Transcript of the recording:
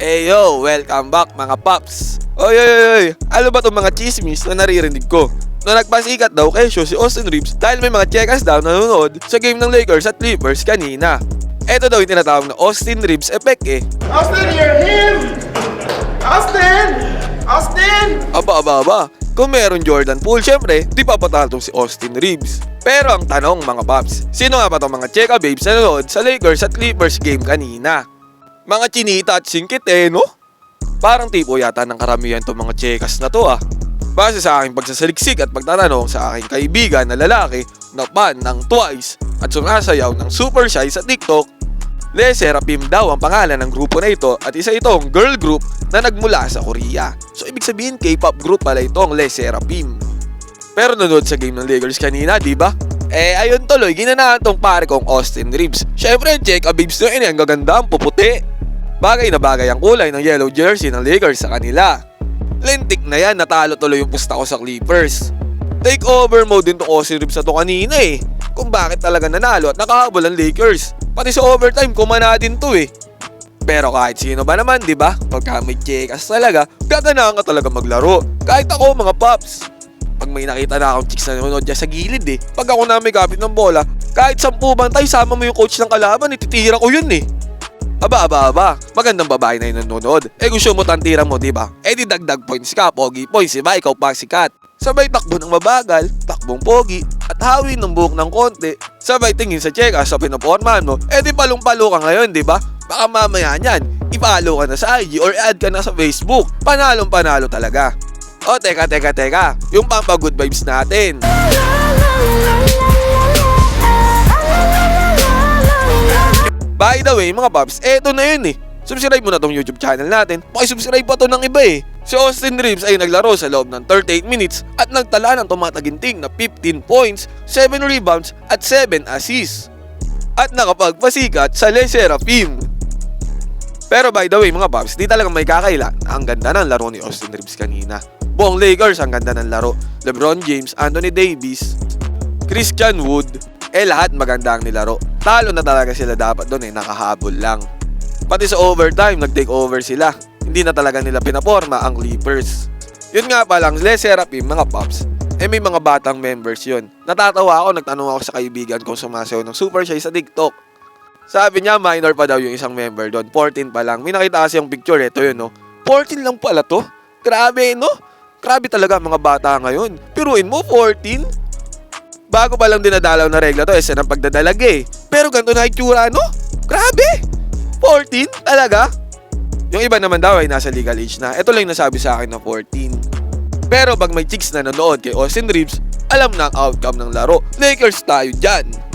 Hey yo, welcome back mga paps. Oy, oy, oy, oy. Ano ba itong mga chismis na naririnig ko? Na nagpasikat daw kesyo si Austin Reeves dahil may mga checkers daw na nanonood sa game ng Lakers at Clippers kanina. Ito daw yung tinatawag na Austin Reeves effect eh. Austin, you're him! Austin! Austin! Aba, aba, aba. Kung meron Jordan Poole, syempre, di papataltong si Austin Reeves. Pero ang tanong mga paps, sino nga ba itong mga cheka babes na nanonood sa Lakers at Clippers game kanina? Mga chinita at singkit eh, no? Parang tipo yata ng karamihan itong mga chekas na to ah. Base sa aking pagsasaliksik at pagtatanong sa aking kaibigan na lalaki na fan ng Twice at sumasayaw ng super shy sa TikTok, Le Serapim daw ang pangalan ng grupo na ito at isa itong girl group na nagmula sa Korea. So ibig sabihin K-pop group pala itong Le Serapim. Pero nanood sa game ng Lakers kanina, di ba? Eh ayun tuloy, ginanahan tong pare kong Austin Reeves. Syempre, check a babes na yun, eh, ang gaganda, ang puputi. Bagay na bagay ang kulay ng yellow jersey ng Lakers sa kanila. Lentik na yan, natalo tuloy yung pusta ko sa Clippers. Take over mode din tong Austin Reeves na to kanina eh. Kung bakit talaga nanalo at nakahabol ang Lakers. Pati sa overtime, kumana din to eh. Pero kahit sino ba naman, di ba? Pagka may chekas talaga, gaganahan ka talaga maglaro. Kahit ako, mga paps. Pag may nakita na akong chicks na nanonood dyan sa gilid eh. Pag ako na may kapit ng bola, kahit sampu bantay, sama mo yung coach ng kalaban, ititira ko yun eh. Aba, aba, aba. Magandang babae na yung nanonood. Eh gusto mo tantira mo, di ba? Eh di dagdag points ka, pogi points, di ba? Ikaw pa sikat. Sabay takbo ng mabagal, takbong pogi, at hawin ng buhok ng konti. Sabay tingin sa checka sa pinopormahan mo. Eh di palong-palo ka ngayon, di ba? Baka mamaya niyan, ipalo ka na sa IG or add ka na sa Facebook. Panalong panalo talaga. O teka, teka, teka. Yung pampa good vibes natin. The way, mga paps, eto na yun eh. Subscribe mo na tong YouTube channel natin. Pakisubscribe pa to ng iba eh. Si Austin Reeves ay naglaro sa loob ng 38 minutes at nagtala ng tumataginting na 15 points, 7 rebounds at 7 assists. At nakapagpasikat sa Le Serafim. Pero by the way mga paps, di talagang may kakaila na ang ganda ng laro ni Austin Reeves kanina. Buong Lakers ang ganda ng laro. LeBron James, Anthony Davis, Christian Wood, eh lahat maganda ang nilaro. Talo na talaga sila dapat doon eh, nakahabol lang. Pati sa overtime, nag-take over sila. Hindi na talaga nila pinaporma ang Clippers. Yun nga palang, Les Serapim, mga pops, eh may mga batang members yun. Natatawa ako, nagtanong ako sa kaibigan kung sumasayaw ng super shy sa TikTok. Sabi niya, minor pa daw yung isang member doon. 14 pa lang. May nakita kasi yung picture, ito yun, no? 14 lang pala to? Grabe, no? Grabe talaga mga bata ngayon. Piruin mo, 14? Bago pa lang dinadalaw na regla to, isa ng pagdadalag eh. Pero ganito na itsura, no? Grabe! 14? Talaga? Yung iba naman daw ay nasa legal age na. Ito lang yung nasabi sa akin na 14. Pero pag may chicks na nanonood kay Austin Reeves, alam na ang outcome ng laro. Lakers tayo dyan.